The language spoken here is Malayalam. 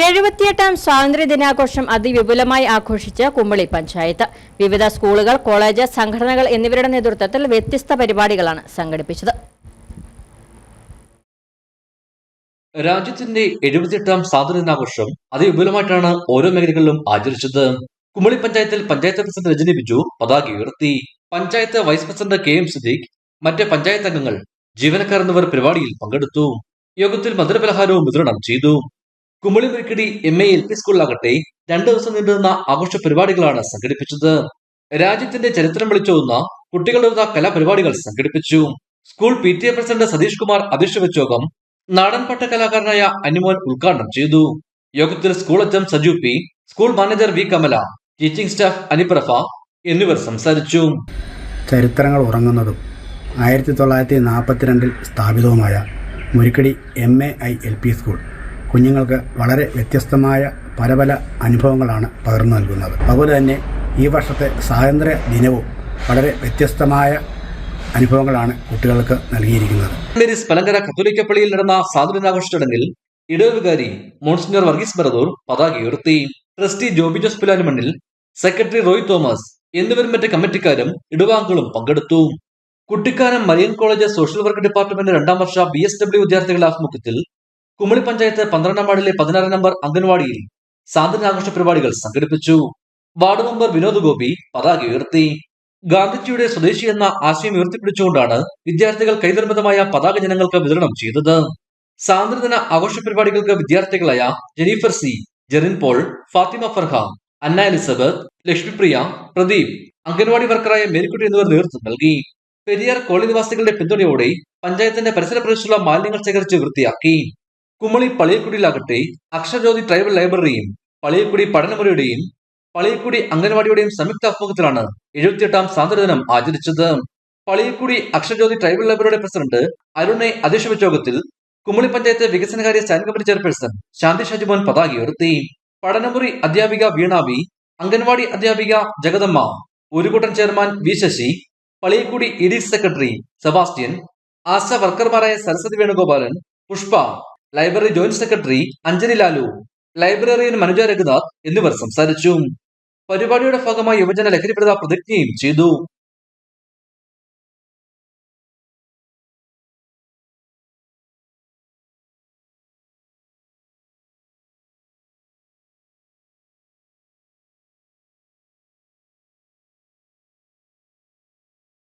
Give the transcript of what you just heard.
എഴുപത്തിയെട്ടാം സ്വാതന്ത്ര്യ ദിനാഘോഷം അതിവിപുലമായി ആഘോഷിച്ച് കുമ്പളി പഞ്ചായത്ത്. വിവിധ സ്കൂളുകൾ കോളേജ് സംഘടനകൾ എന്നിവരുടെ നേതൃത്വത്തിൽ വ്യത്യസ്ത പരിപാടികളാണ് സംഘടിപ്പിച്ചത്. രാജ്യത്തിന്റെ എഴുപത്തിയെട്ടാം സ്വാതന്ത്ര്യ ദിനാഘോഷം അതിവിപുലമായിട്ടാണ് ഓരോ മേഖലകളിലും ആചരിച്ചത്. കുമ്പളി പഞ്ചായത്തിൽ പഞ്ചായത്ത് പ്രസിഡന്റ് രജനി ബിജു പതാക ഉയർത്തി. Panchayat vice president K M Siddique മറ്റ് പഞ്ചായത്ത് അംഗങ്ങൾ ജീവനക്കാർ എന്നിവർ പരിപാടിയിൽ പങ്കെടുത്തു. യോഗത്തിൽ മധുരപലഹാരവും വിതരണം ചെയ്തു. Kumily Murikkady M A L P സ്കൂളിലാകട്ടെ രണ്ടു ദിവസം നീണ്ടുനിന്ന ആഘോഷ പരിപാടികളാണ് സംഘടിപ്പിച്ചത്. രാജ്യത്തിന്റെ ചരിത്രം വിളിച്ചോന്ന കുട്ടികളുടെ കലാപരിപാടികൾ സംഘടിപ്പിച്ചു. School P T A president Satheesh Kumar അധ്യക്ഷ യോഗം നാടൻപാട്ട കലാകാരനായ അനുമോൻ ഉദ്ഘാടനം ചെയ്തു. യോഗത്തിൽ സ്കൂൾ അച്ഛൻ Saju P school manager V Kamala teaching staff അനിപ്രഫ എന്നിവർ സംസാരിച്ചു. ചരിത്രങ്ങൾ ഉറങ്ങുന്നതും ആയിരത്തി തൊള്ളായിരത്തി നാൽപ്പത്തിരണ്ടിൽ സ്ഥാപിതവുമായ Murikkady M A I L P school കുഞ്ഞുങ്ങൾക്ക് വളരെ വ്യത്യസ്തമായ പല പല അനുഭവങ്ങളാണ് പകർന്നു നൽകുന്നത്. അതുപോലെ തന്നെ ഈ വർഷത്തെ സ്വാതന്ത്ര്യ ദിനവും വളരെ വ്യത്യസ്തമായ അനുഭവങ്ങളാണ് കുട്ടികൾക്ക് നൽകിയിരിക്കുന്നത്. മേരീസ് പലങ്കര കത്തോലിക്ക പള്ളിയിൽ നടന്ന സ്വാതന്ത്ര്യദിനാഘോഷ ചടങ്ങിൽ ഇടവികാരി മോൺസിനർ വർഗീസ് ബറദൂർ പതാക ഉയർത്തി ട്രസ്റ്റി ജോബി ജോസ് പുലാനുമണ്ണിൽ സെക്രട്ടറി റോയ് തോമസ് എന്നിവരും മറ്റ് കമ്മിറ്റിക്കാരും ഇടവാങ്കുകളും പങ്കെടുത്തു. Kuttikkanam Marian college social work department രണ്ടാം വർഷ ബി എസ് ഡബ്ല്യു വിദ്യാർത്ഥികളുടെ ആഭിമുഖ്യത്തിൽ കുമളി പഞ്ചായത്ത് പന്ത്രണ്ടാം വാർഡിലെ പതിനാറ് നമ്പർ അംഗൻവാടിയിൽ സാന്ദ്രനാഘോഷ പരിപാടികൾ സംഘടിപ്പിച്ചു. വാർഡ് മെമ്പർ വിനോദ് ഗോപി പതാക ഉയർത്തി. ഗാന്ധിജിയുടെ സ്വദേശി എന്ന ആശയം ഉയർത്തിപ്പിടിച്ചുകൊണ്ടാണ് വിദ്യാർത്ഥികൾ കൈനിർമ്മിതമായ പതാക ജനങ്ങൾക്ക് വിതരണം ചെയ്തത്. സാന്ദ്രദിന ആഘോഷ പരിപാടികൾക്ക് വിദ്യാർത്ഥികളായ Jennifer C Jerin Paul Fathima Farha അന്ന എലിസബത്ത് ലക്ഷ്മിപ്രിയ പ്രദീപ് അംഗൻവാടി വർക്കറായ മേരിക്കുട്ടി എന്നിവർ നേതൃത്വം നൽകി. പെരിയാർ കോളനിവാസികളുടെ പിന്തുണയോടെ പഞ്ചായത്തിന്റെ പരിസര പ്രദേശത്തുള്ള മാലിന്യങ്ങൾ ശേഖരിച്ച് വൃത്തിയാക്കി. കുമളി പള്ളിയക്കുടിയിലാകട്ടെ അക്ഷരജ്യോതി ട്രൈബൽ ലൈബ്രറിയും പള്ളിയക്കുടി പഠനമുറിയുടെയും പള്ളിയക്കുടി അംഗൻവാടിയുടെയും സംയുക്ത ആഭിമുഖ്യത്തിലാണ് എഴുപത്തിയെട്ടാം സ്വാതന്ത്ര്യദിനം ആചരിച്ചത്. പള്ളിയക്കുടി അക്ഷരജ്യോതി ട്രൈബൽ ലൈബ്രറിയുടെ പ്രസിഡന്റ് അരുണെ അധ്യക്ഷ യോഗത്തിൽ കുമളി പഞ്ചായത്ത് വികസനകാര്യ stand committee chairperson Shanthi Shajimon പതാക ഉയർത്തി. പഠനമുറി അധ്യാപിക വീണ വി അംഗൻവാടി അധ്യാപിക Jagadamma ഒരുകൂട്ടൻ chairman V Sasi Palliyakkudi ED secretary Sebastian Asha വർക്കർമാരായ Saraswathi Venugopalan Pushpa library joint secretary Anjali Lalu librarian Manuja Raghunath എന്നിവർ സംസാരിച്ചു. പരിപാടിയുടെ ഭാഗമായി യുവജന ലഹരി പ്രതിജ്ഞയും ചെയ്തു.